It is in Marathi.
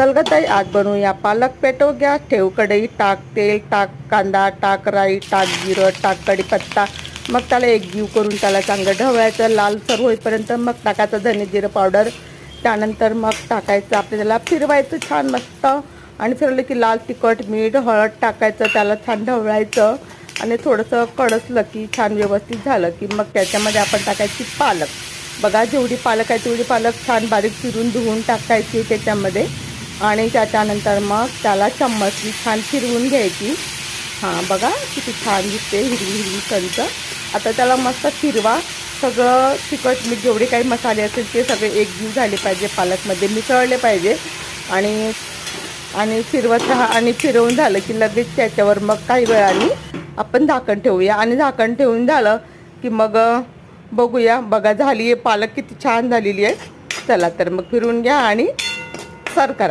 चल ग ताई आज बनवूया पालक पेटव घ्या ठेव कढई टाक तेल टाक कांदा टाक राई टाक जिरं टाक कढीपत्ता. मग त्याला एक जीव करून त्याला चांगलं ढवळायचं. लाल सर होईपर्यंत मग टाकायचं धने जिरं पावडर. त्यानंतर मग टाकायचं आपल्याला फिरवायचं छान मस्त. आणि फिरवलं की लाल तिखट मीठ हळद टाकायचं त्याला छान ढवळायचं. आणि थोडंसं कडसलं की छान व्यवस्थित झालं की मग त्याच्यामध्ये आपण टाकायची पालक. बघा जेवढी पालक आहे तेवढी पालक छान बारीक चिरून धुवून टाकायची त्याच्यामध्ये. आणि त्याच्यानंतर मग त्याला चम्मचनी छान फिरवून घ्यायची. हां बघा किती छान दिसते हिरवी हिरवी कंच. आता त्याला मस्त फिरवा सगळं तिखट मीठ जेवढे काही मसाले असेल ते सगळे एकजीव झाले पाहिजे पालकमध्ये मिसळले पाहिजे. आणि आणि फिरवत राहा आणि फिरवून झालं की लगेच त्याच्यावर मग काही वेळाने आपण झाकण ठेवूया. आणि झाकण ठेवून झालं की मग बघूया. बघा झाली आहे. पालक किती छान झालेली आहे. चला तर मग फिरवून घ्या आणि सर करा.